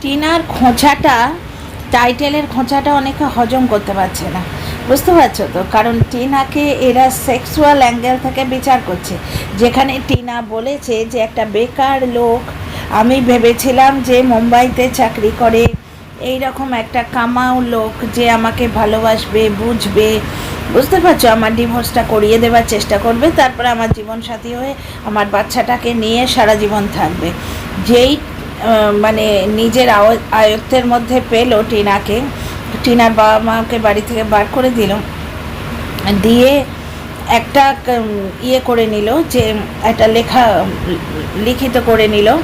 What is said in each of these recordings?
টিনার খোঁচাটা, টাইটেলের খোঁচাটা অনেকে হজম করতে পারছে না। বুঝতে পারছ তো? কারণ টিনাকে এরা সেক্সুয়াল অ্যাঙ্গেল থেকে বিচার করছে। যেখানে টিনা বলেছে যে একটা বেকার লোক, আমি ভেবেছিলাম যে মুম্বাইতে চাকরি করে এই রকম একটা কামাও লোক যে আমাকে ভালোবাসবে, বুঝবে। বুঝতে পারছ? আমার ডিভোর্সটা করিয়ে দেওয়ার চেষ্টা করবে, তারপরে আমার জীবনসাথী হয়ে আমার বাচ্চাটাকে নিয়ে সারা জীবন থাকবে। যেই মানে নিজের আয়- আয়ত্তের মধ্যে পেল টিনাকে। টিনার বাবা মাকে বাড়ি থেকে বার করে দিল। দিয়ে একটা ইয়ে করে নিল যে, একটা লেখা লিখিত করে নিল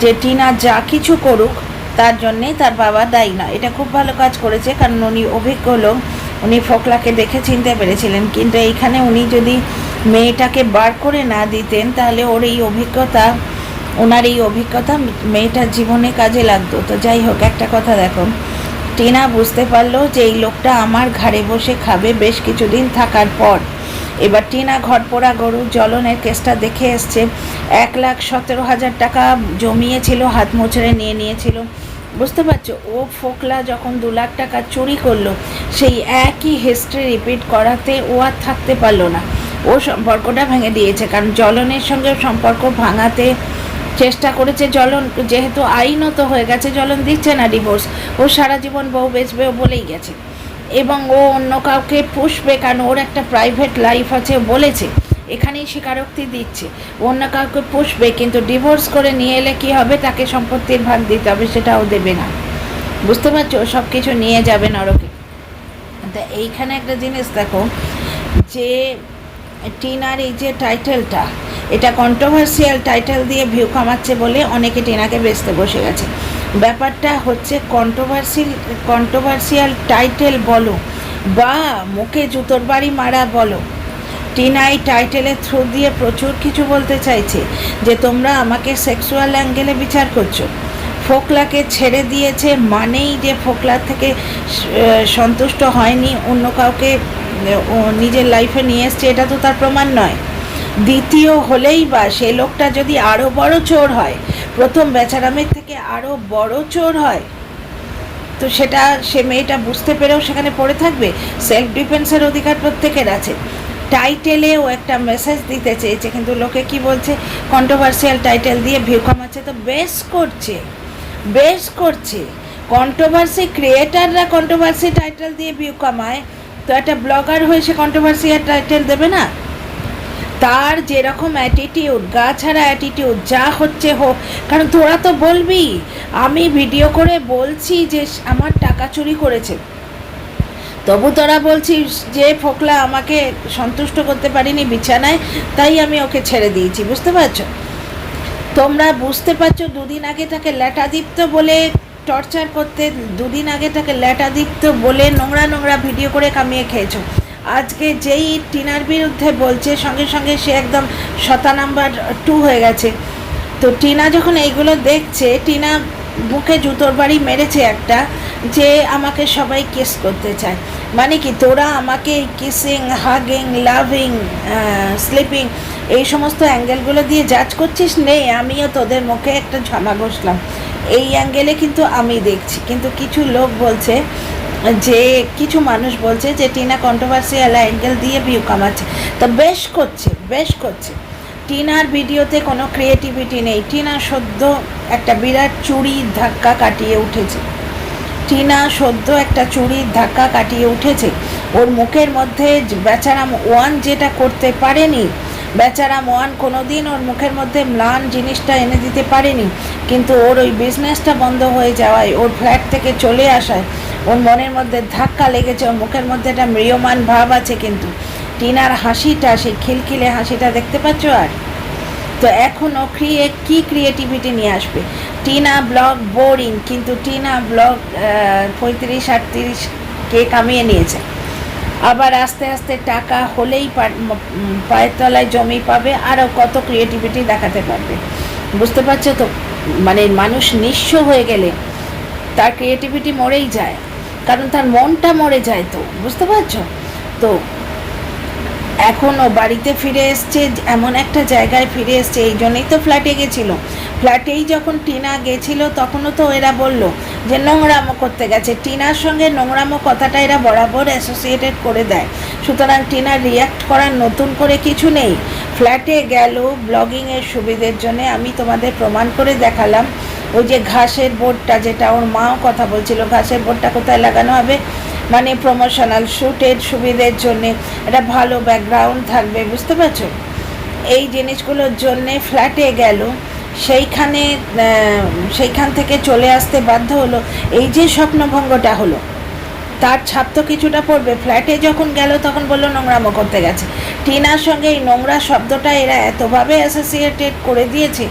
যে, টিনা যা কিছু করুক, তার জন্যে তার বাবা দায়ী না এটা খুব ভালো কাজ করেছে, কারণ উনি অভিজ্ঞ লোক। উনি ফোকলাকে দেখে চিনতে পেরেছিলেন। কিন্তু এইখানে উনি যদি মেয়েটাকে বার করে না দিতেন, তাহলে ওর এই অভিজ্ঞতা ওনার এই অভিজ্ঞতা মেয়েটার জীবনে কাজে লাগতো। তো যাই হোক, একটা কথা দেখো। টিনা বুঝতে পারল যে এই লোকটা আমার ঘাড়ে বসে খাবে বেশ কিছুদিন থাকার পর। এবার টিনা ঘরপোড়া গরু জ্বলনের কেসটা দেখে এসছে। এক লাখ সতেরো হাজার টাকা জমিয়েছিল, হাত মোচড়ে নিয়ে নিয়েছিল। বুঝতে পারছ? ও ফোকলা যখন দু লাখ টাকা চুরি করল, সেই একই হিস্ট্রি রিপিট করাতে ও আর থাকতে পারল না। ও সম্পর্কটা ভেঙে দিয়েছে, কারণ জলনের সঙ্গে সম্পর্ক ভাঙাতে চেষ্টা করেছে জলন যেহেতু আইনত হয়ে গেছে জলন দিচ্ছে না ডিভোর্স ও সারা জীবন বউ বেচবে বলেই গেছে। এবং ও অন্য কাউকে পুষবে কারণ ওর একটা প্রাইভেট লাইফ আছে বলেছে। এখানেই স্বীকারোক্তি দিচ্ছে। অন্য কাউকে পুষবে, কিন্তু ডিভোর্স করে নিয়ে এলে কী হবে? তাকে সম্পত্তির ভাগ দিতে হবে, সেটাও দেবে না। বুঝতে পারছ? ও সব কিছু নিয়ে যাবে নরকে। তা এইখানে একটা জিনিস দেখো, যে টিনার এই যে টাইটেলটা, এটা কন্ট্রোভার্সিয়াল টাইটেল দিয়ে ভিউ কামাচ্ছে বলে অনেকে টিনাকে বেচতে বসে গেছে। ব্যাপারটা হচ্ছে কন্ট্রোভার্সিয়াল কন্ট্রোভার্সিয়াল টাইটেল বলো বা মুখে জুতোর বাড়ি মারা বলো, টিনা এই টাইটেলের থ্রু দিয়ে প্রচুর কিছু বলতে চাইছে যে তোমরা আমাকে সেক্সুয়াল অ্যাঙ্গেলে বিচার করছ। ফোকলাকে ছেড়ে দিয়েছে মানেই যে ফোকলার থেকে সন্তুষ্ট হয়নি, অন্য কাউকে নিজের লাইফে নিয়ে এসছে, এটা তো তার প্রমাণ নয়। দ্বিতীয় হলেই বা সে লোকটা যদি আরও বড় চোর হয়, প্রথম বেচারামের থেকে আরও বড় চোর হয়, তো সেটা সে মেয়েটা বুঝতে পেরেও সেখানে পড়ে থাকবে। সেলফ ডিফেন্সের অধিকার প্রত্যেকের আছে। টাইটেলে ও একটা মেসেজ দিতে চেয়েছে, কিন্তু লোকে কি বলছে? কন্ট্রোভার্সিয়াল টাইটেল দিয়ে ভিউ কমাচ্ছে তো বেশ করছে বেশ করছে। কন্ট্রোভার্সি ক্রিয়েটাররা কন্ট্রোভার্সি টাইটেল দিয়ে ভিউ কামায় তো একটা ব্লগার হয়ে সে কন্ট্রোভার্সিয়াল টাইটেল দেবে না? তার যেরকম অ্যাটিটিউড গা ছাড়া অ্যাটিটিউড যা হচ্ছে হোক কারণ তোরা তো বলবি, আমি ভিডিও করে বলছি যে আমার টাকা চুরি করেছে। তবু তোরা বলছিস যে, ফোকলা, আমাকে সন্তুষ্ট করতে পারিনি বিছানায়, তাই আমি ওকে ছেড়ে দিয়েছি। বুঝতে পারছ? তোমরা বুঝতে পারছ, দুদিন আগে তাকে ল্যাটাদীপ্ত বলে টর্চার করতে দুদিন আগে তাকে ল্যাটাদীপ্ত বলে নোংরা নোংরা ভিডিও করে কামিয়ে খেয়েছো। আজকে যেই টিনার বিরুদ্ধে বলছে, সঙ্গে সঙ্গে সে একদম শতা নাম্বার টু হয়ে গেছে। তো টিনা যখন এইগুলো দেখছে, টিনা বুকে জুতোর বাড়ি মেরেছে একটা যে আমাকে সবাই কিস করতে চায়। মানে কি, তোরা আমাকে কিসিং হাগিং লাভিং স্লিপিং এই সমস্ত অ্যাঙ্গেলগুলো দিয়ে জাজ করছিস? নেই আমিও তোদের মুখে একটা ঝামা ঘষলাম। এই অ্যাঙ্গেলে কিন্তু আমি দেখছি। কিন্তু কিছু লোক বলছে যে, কিছু মানুষ বলছে যে, টিনা কন্ট্রোভার্সিয়াল অ্যাঙ্গেল দিয়ে ভিউ কামাচ্ছে। তো বেশ করছে বেশ করছে। টিনার ভিডিওতে কোনো ক্রিয়েটিভিটি নেই। টিনা সদ্য একটা বিরাট চুরির ধাক্কা কাটিয়ে উঠেছে। টিনা সদ্য একটা চুরির ধাক্কা কাটিয়ে উঠেছে। ওর মুখের মধ্যে বেচারাম ওয়ান যেটা করতে পারেনি বেচারাম ওয়ান কোনো দিন ওর মুখের মধ্যে ম্লান জিনিসটা এনে দিতে পারেনি। কিন্তু ওর ওই বিজনেসটা বন্ধ হয়ে যাওয়ায়, ওর ফ্ল্যাট থেকে চলে আসায়, ওর মনের মধ্যে ধাক্কা লেগেছে, ওর মুখের মধ্যে একটা ম্রিয়মান ভাব আছে কিন্তু। টিনার হাসিটা, সেই খিলখিলে হাসিটা দেখতে পাচ্ছ আর? তো এখনও ক্রিয়ে কী ক্রিয়েটিভিটি নিয়ে আসবে? টিনা ব্লগ বোরিং কিন্তু টিনা ব্লগ পঁয়ত্রিশ আটত্রিশ কে কামিয়ে নিয়েছে। আবার আস্তে আস্তে টাকা হলেই পায়ের তলায় জমি পাবে, আরও কত ক্রিয়েটিভিটি দেখাতে পারবে। বুঝতে পারছ তো? মানে মানুষ নিঃস্ব হয়ে গেলে তার ক্রিয়েটিভিটি মরেই যায়, কারণ তার মনটা মরে যায় তো, বুঝতে পারছ? তো এখনও বাড়িতে ফিরে এসছে, এমন একটা জায়গায় ফিরে এসছে, এই জন্যই তো ফ্ল্যাটে গেছিল। ফ্ল্যাটেই যখন টিনা গেছিল, তখনও তো এরা বলল যে নোংরামো করতে গেছে। টিনার সঙ্গে নোংরামো কথাটা এরা বরাবর অ্যাসোসিয়েটেড করে দেয়। সুতরাং টিনা রিয়াক্ট করার নতুন করে কিছু নেই। ফ্ল্যাটে গেল ব্লগিংয়ের সুবিধের জন্য আমি তোমাদের প্রমাণ করে দেখালাম। ওই যে ঘাসের বোর্ডটা, যেটা ওর মাও কথা বলছিল, ঘাসের বোর্ডটা কোথায় লাগানো হবে? মানে প্রমোশনাল শ্যুটের সুবিধের জন্যে। একটা ভালো ব্যাকগ্রাউন্ড থাকবে, বুঝতে পারছ? এই জিনিসগুলোর জন্যে ফ্ল্যাটে গেল। সেইখানে সেইখান থেকে চলে আসতে বাধ্য হলো। এই যে স্বপ্নভঙ্গটা হলো, তার ছাপ তো কিছুটা পড়বে। ফ্ল্যাটে যখন গেল, তখন বলল নোংরামো করতে গেছে। টিনার সঙ্গে এই নোংরা শব্দটা এরা এতভাবে অ্যাসোসিয়েটেড করে দিয়েছে,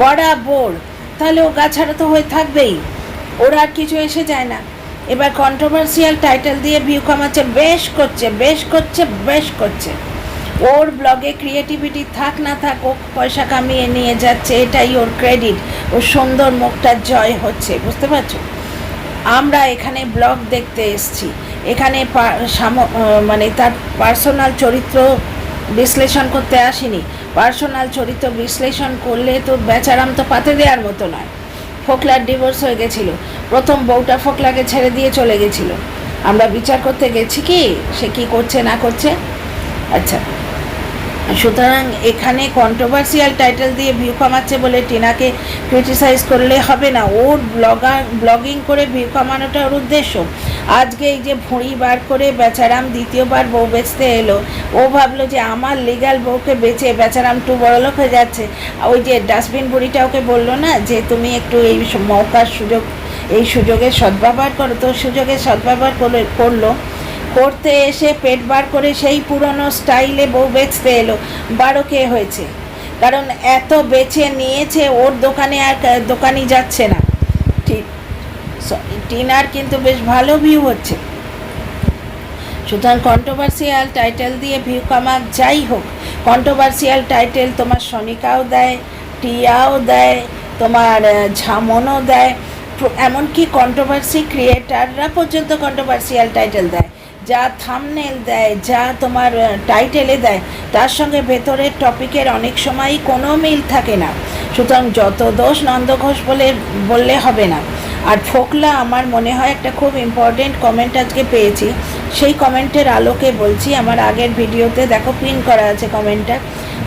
বরাবর। তাহলে ও গাছাড়া তো হয়ে থাকবেই। ওর আর কিছু এসে যায় না। এবার কন্ট্রোভার্সিয়াল টাইটেল দিয়ে ভিউ কমাচ্ছে, বেশ করছে বেশ করছে বেশ করছে। ওর ব্লগে ক্রিয়েটিভিটি থাক না থাক, ও পয়সা কামিয়ে নিয়ে যাচ্ছে, এটাই ওর ক্রেডিট ওর সুন্দর মুখটার জয় হচ্ছে, বুঝতে পারছ? আমরা এখানে ব্লগ দেখতে এসেছি। এখানে মানে তার পার্সোনাল চরিত্র বিশ্লেষণ করতে আসিনি। পার্সোনাল চরিত্র বিশ্লেষণ করলে তো বেচারাম তো পাতে দেওয়ার মতো নয়। ফোকলার ডিভোর্স হয়ে গেছিল। প্রথম বউটা ফোকলাকে ছেড়ে দিয়ে চলে গেছিল। আমরা বিচার করতে গেছি কি? সে কি করছে, না করছে? আচ্ছা। সুতরাং এখানে কন্ট্রোভার্সিয়াল টাইটেল দিয়ে ভিউ কমাচ্ছে বলে টিনাকে ক্রিটিসাইজ করলে হবে না। ওর ব্লগার ব্লগিং করে ভিউ কামানোটা ওর উদ্দেশ্য। আজকে এই যে ভুঁড়ি বার করে বেচারাম দ্বিতীয়বার বউ বেচতে এলো, ও ভাবলো যে আমার লিগাল বউকে বেচে বেচারাম টু বড়লোক হয়ে যাচ্ছে। ওই যে ডাস্টবিন বুড়িটা ওকে বলল না যে, তুমি একটু এই মৌকার সুযোগ, এই সুযোগের সদ্ব্যবহার করো। তো সুযোগের সদ্ব্যবহার করে করল। করতে এসে পেট বার করে সেই পুরনো স্টাইলে বউ বেচতে এলো, বারো কে হয়েছে। কারণ এত বেছে নিয়েছে ওর দোকানে আর দোকানই যাচ্ছে না। ঠিক। টিনার কিন্তু বেশ ভালো ভিউ হচ্ছে। সুতরাং কন্ট্রোভার্সিয়াল টাইটেল দিয়ে ভিউ কামাক, যাই হোক। কন্ট্রোভার্সিয়াল টাইটেল তোমার সনিকাও দেয়, টিয়াও দেয়, তোমার ঝামনও দেয়। এমনকি কন্ট্রোভার্সি ক্রিয়েটাররা পর্যন্ত কন্ট্রোভার্সিয়াল টাইটেল দেয়। যা থামনেল দেয়, যা তোমার টাইটেলে দেয়, তার সঙ্গে ভেতরের টপিকের অনেক সময়ই কোনো মিল থাকে না। সুতরাং যত দোষ নন্দঘোষ বলে, বললে হবে না। আর ফোকলা, আমার মনে হয় একটা খুব ইম্পর্টেন্ট কমেন্ট আজকে পেয়েছি। সেই কমেন্টের আলোকে বলছি, আমার আগের ভিডিওতে দেখো প্রিন্ট করা আছে কমেন্টটা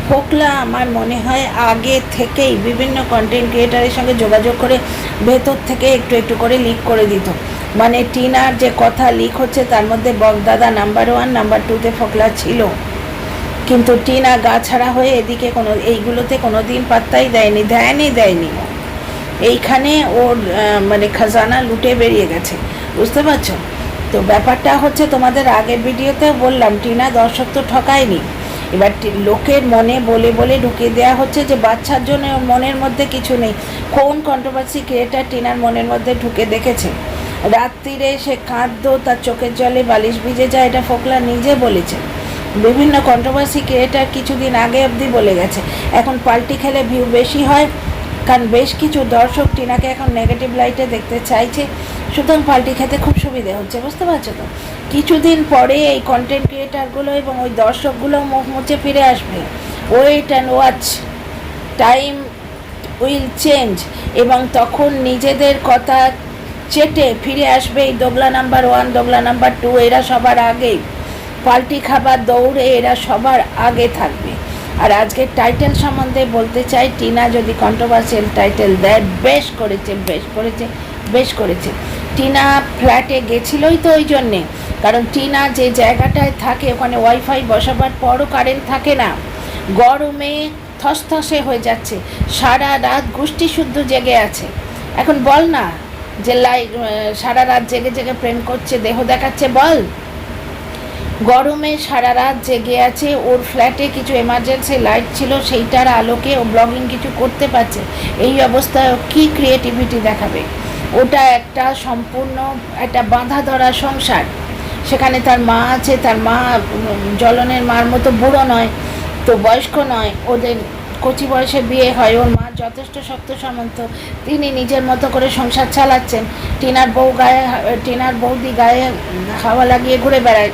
ফোকলা আমার মনে হয় আগে থেকেই বিভিন্ন কন্টেন্ট ক্রিয়েটারের সঙ্গে যোগাযোগ করে ভেতর থেকে একটু একটু করে লিক করে দিত। মানে টিনার যে কথা লিক হচ্ছে তার মধ্যে বগদাদা নাম্বার ওয়ান নাম্বার টুতে ফোকলা ছিল। কিন্তু টিনা গা ছাড়া হয়ে এদিকে কোনো, এইগুলোতে কোনো দিন পাত্তাই দেয়নি ধ্যানই দেয়নি। এইখানে ওর মানে খাজানা লুটে বেরিয়ে গেছে। বুঝতে পারছ? তো ব্যাপারটা হচ্ছে তোমাদের আগের ভিডিওতেও বললাম, টিনা দর্শক তো ঠকায়নি। এবার লোকের মনে বলে বলে ঢুকিয়ে দেওয়া হচ্ছে যে বাচ্চার জন্য মনের মধ্যে কিছু নেই। কোন কন্ট্রোভার্সি ক্রিয়েটার টিনার মনের মধ্যে ঢুকে দেখেছে? রাত্রিরে সে কাঁদতো, তার চোখের জলে বালিশ ভিজে যায়, এটা ফোকলা নিজে বলেছে। বিভিন্ন কন্ট্রোভার্সি ক্রিয়েটার কিছুদিন আগে অবধি বলে গেছে। এখন পাল্টি খেলে ভিউ বেশি হয়, কারণ বেশ কিছু দর্শক টিনাকে এখন নেগেটিভ লাইটে দেখতে চাইছে। সুতরাং পাল্টি খেতে খুব সুবিধে হচ্ছে, বুঝতে পারছ তো? কিছুদিন পরে এই কন্টেন্ট ক্রিয়েটারগুলো এবং ওই দর্শকগুলো মুখ মুছে ফিরে আসবে। Wait and watch time will change এবং তখন নিজেদের কথা চেটে ফিরে আসবে এই দোগলা নাম্বার ওয়ান দোগলা নাম্বার টু এরা সবার আগে। পাল্টি খাবার দৌড়ে এরা সবার আগে থাকবে। আর আজকে টাইটেল সম্বন্ধে বলতে চাই, টিনা যদি কন্ট্রোভার্সিয়াল টাইটেল দেয়, বেশ করেছে বেশ করেছে বেশ করেছে। টিনা ফ্ল্যাটে গেছিলোই তো ওই জন্যে। কারণ টিনা যে জায়গাটায় থাকে, ওখানে ওয়াইফাই বসাবার পরও কারেন্ট থাকে না। গরমে থসথসে হয়ে যাচ্ছে। সারা রাত গোষ্ঠী শুদ্ধ জেগে আছে। এখন বল না যে লাই সারা রাত জেগে জেগে প্রেম করছে, দেহ দেখাচ্ছে, বল। গরমে সারা রাত জেগে আছে, ওর ফ্ল্যাটে কিছু এমার্জেন্সি লাইট ছিল, সেইটার আলোকে ও ব্লগিং কিছু করতে পারছে। এই অবস্থায় কী ক্রিয়েটিভিটি দেখাবে? ওটা একটা সম্পূর্ণ একটা বাঁধা ধরা সংসার। সেখানে তার মা আছে, তার মা জলনের মার মতো বুড়ো নয়, তো বয়স্ক নয়। ওদের কচি বয়সে বিয়ে হয়, ওর মা যথেষ্ট শক্ত সামন্ত তিনি নিজের মতো করে সংসার চালাচ্ছেন। টিনার বউ গায়ে, টিনার বৌদি গায়ে হাওয়া লাগিয়ে ঘুরে বেড়ায়।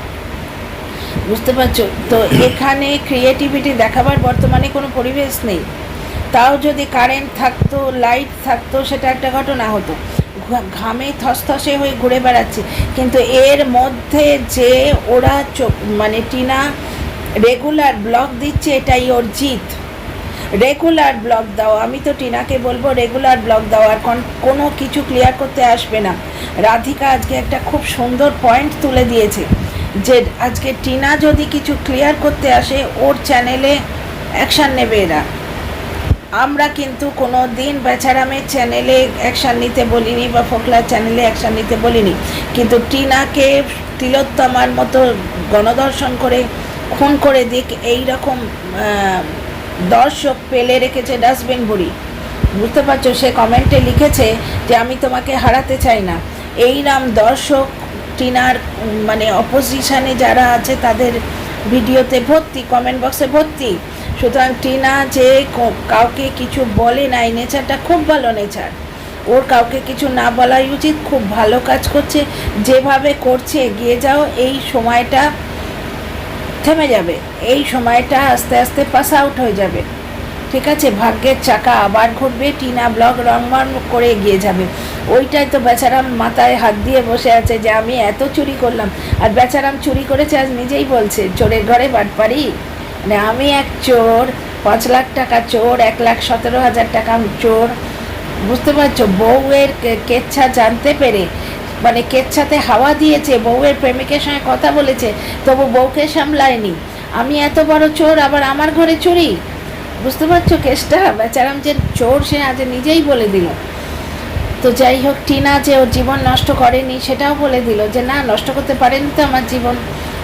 বুঝতে পারছ? তো এখানে ক্রিয়েটিভিটি দেখাবার বর্তমানে কোনো পরিবেশ নেই। তাও যদি কারেন্ট থাকতো লাইট থাকতো, সেটা একটা ঘটনা হতো। ঘামে থসথসে হয়ে ঘুরে বেড়াচ্ছে। কিন্তু এর মধ্যে যে ওরা মানে টিনা রেগুলার ব্লগ দিচ্ছে, এটাই ওর জিত। রেগুলার ব্লগ দাও। আমি তো টিনাকে বলব রেগুলার ব্লগ দাও। আর কোনো কিছু ক্লিয়ার করতে আসবে না। রাধিকা আজকে একটা খুব সুন্দর পয়েন্ট তুলে দিয়েছে, যে আজকে টিনা যদি কিছু ক্লিয়ার করতে আসে, ওর চ্যানেলে অ্যাকশান নেবে এরা। আমরা কিন্তু কোনো দিন বেচারামের চ্যানেলে অ্যাকশান নিতে বলিনি বা ফোকলার চ্যানেলে অ্যাকশান নিতে বলিনি। কিন্তু টিনাকে তিলোত্তমার মতো গণদর্শন করে, খুন করে দিক এই রকম দর্শক পেলে রেখেছে ডাস্টবিন বুড়ি। বুঝতে পারছ? সে কমেন্টে লিখেছে যে, আমি তোমাকে হারাতে চাই না। এইরাম দর্শক, টিনার মানে অপোজিশানে যারা আছে, তাদের ভিডিওতে ভর্তি কমেন্ট বক্সে ভর্তি। সুতরাং টিনা যে কাউকে কিছু বলে না এই নেচারটা খুব ভালো নেচার। ওর কাউকে কিছু না বলাই উচিত, খুব ভালো কাজ করছে। যেভাবে করছে, এগিয়ে যাও, এই সময়টা থেমে যাবে। এই সময়টা আস্তে আস্তে পাস আউট হয়ে যাবে। ঠিক আছে? ভাগ্যের চাকা আবার ঘুরবে, টিনা ব্লগ রংমান করে এগিয়ে যাবে। ওইটাই তো বেচারাম মাথায় হাত দিয়ে বসে আছে যে আমি এত চুরি করলাম। আর বেচারাম চুরি করেছে আজ নিজেই বলছে, চোরের ঘরে বাটপারি? মানে আমি এক চোর, পাঁচ লাখ টাকা চোর, এক লাখ সতেরো হাজার টাকা চোর। বুঝতে পারছ? বউয়ের কেচ্ছা জানতে পেরে মানে কেচ্ছাতে হাওয়া দিয়েছে, বউয়ের প্রেমিকের সঙ্গে কথা বলেছে, তবু বউকে সামলায়নি। আমি এত বড় চোর, আবার আমার ঘরে চুরি? বুঝতে পারছ কেসটা? বেচারাম যে চোর, সে আজ নিজেই বলে দিল। তো যাই হোক, টিনা যে ওর জীবন নষ্ট করেনি, সেটাও বলে দিল যে, না, নষ্ট করতে পারেনি তো আমার জীবন।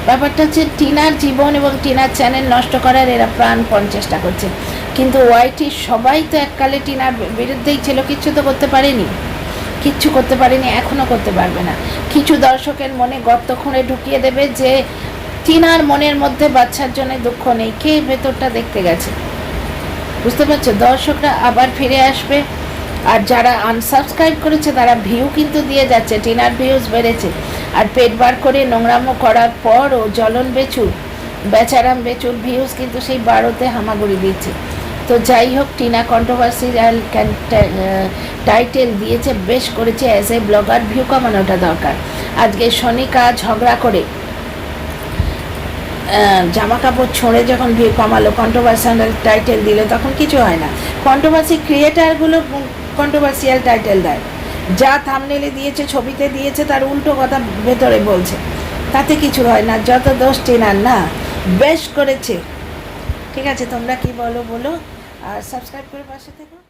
ব্যাপারটা হচ্ছে টিনার জীবন এবং টিনার চ্যানেল নষ্ট করার এরা প্রাণপণ চেষ্টা করছে। কিন্তু ওয়াইটি সবাই তো এককালে টিনার বিরুদ্ধেই ছিল, কিচ্ছু তো করতে পারেনি। কিচ্ছু করতে পারেনি এখনও করতে পারবে না। কিছু দর্শকের মনে গর্ত খুঁড়ে ঢুকিয়ে দেবে যে, টিনার মনের মধ্যে বাচ্চার জন্য দুঃখ নেই। কে ভেতরটা দেখতে গেছে? বুঝতে পারছ? দর্শকরা আবার ফিরে আসবে। আর যারা আনসাবস্ক্রাইব করেছে, তারা ভিউ কিন্তু দিয়ে যাচ্ছে। টিনার ভিউজ বেড়েছে। আর পেট বার করে নোংরামো করার পর ও জ্বলন বেচুর। বেচারাম বেচুর ভিউজ কিন্তু সেই বারোতে হামাগুড়ি দিচ্ছে তো যাই হোক, টিনা কন্ট্রোভার্সিয়াল টাইটেল দিয়েছে, বেশ করেছে অ্যাজ এ ব্লগার ভিউ কমানোটা দরকার। আজকে শনিকা ঝগড়া করে জামা কাপড় ছড়ে যখন ভিউ কমালো কন্ট্রোভার্সিয়াল টাইটেল দিল, তখন কিছু হয় না। কন্ট্রোভার্সি ক্রিয়েটারগুলো কন্ট্রোভার্সিয়াল টাইটেল দেয়। যা থামনেলে দিয়েছে, ছবিতে দিয়েছে, তার উল্টো কথা ভেতরে বলছে। তাতে কিছু হয় না, যত দোষ চেনার না, বেশ করেছে। ঠিক আছে, তোমরা কি বলো বলো, আর সাবস্ক্রাইব করে পাশে থেকো।